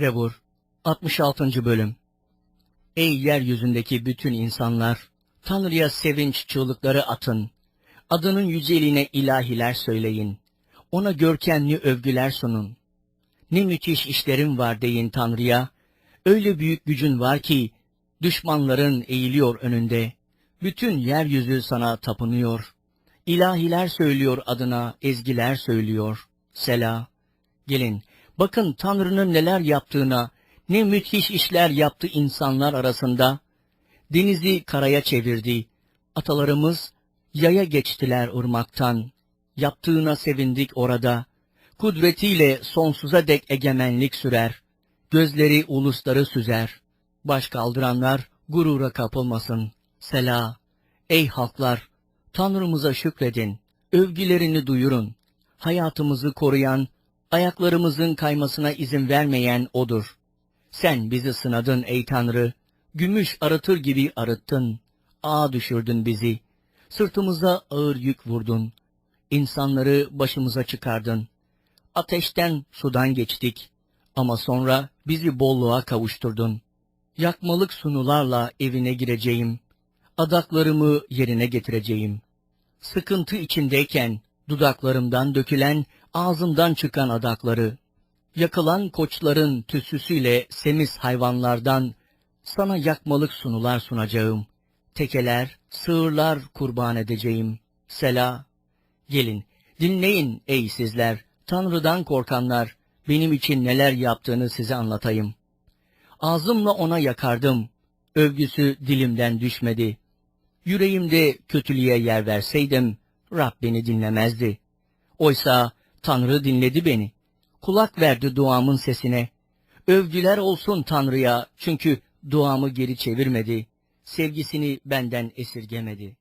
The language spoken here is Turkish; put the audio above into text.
Zebur 66. Bölüm Ey yeryüzündeki bütün insanlar! Tanrı'ya sevinç çığlıkları atın. Adının yüceliğine ilahiler söyleyin. Ona görkemli övgüler sunun. Ne müthiş işlerim var deyin Tanrı'ya. Öyle büyük gücün var ki düşmanların eğiliyor önünde. Bütün yeryüzü sana tapınıyor. İlahiler söylüyor adına, ezgiler söylüyor. Sela. Gelin, bakın Tanrı'nın neler yaptığına, ne müthiş işler yaptı insanlar arasında. Denizi karaya çevirdi. Atalarımız yaya geçtiler ırmaktan. Yaptığına sevindik orada. Kudretiyle sonsuza dek egemenlik sürer. Gözleri ulusları süzer. Baş kaldıranlar gurura kapılmasın. Sela. Ey halklar! Tanrımıza şükredin. Övgülerini duyurun. Hayatımızı koruyan, ayaklarımızın kaymasına izin vermeyen O'dur. Sen bizi sınadın ey Tanrı. Gümüş arıtır gibi arıttın. Ağa düşürdün bizi. Sırtımıza ağır yük vurdun. İnsanları başımıza çıkardın. Ateşten sudan geçtik. Ama sonra bizi bolluğa kavuşturdun. Yakmalık sunularla evine gireceğim. Adaklarımı yerine getireceğim. Sıkıntı içindeyken dudaklarımdan dökülen, ağzımdan çıkan adakları, yakılan koçların tüsüsüyle semiz hayvanlardan sana yakmalık sunular sunacağım. Tekeler, sığırlar kurban edeceğim. Sela, gelin, dinleyin ey sizler, Tanrı'dan korkanlar, benim için neler yaptığını size anlatayım. Ağzımla ona yakardım, övgüsü dilimden düşmedi. Yüreğimde kötülüğe yer verseydim, Rab beni dinlemezdi. Oysa Tanrı dinledi beni. Kulak verdi duamın sesine. Övgüler olsun Tanrı'ya çünkü duamı geri çevirmedi. Sevgisini benden esirgemedi.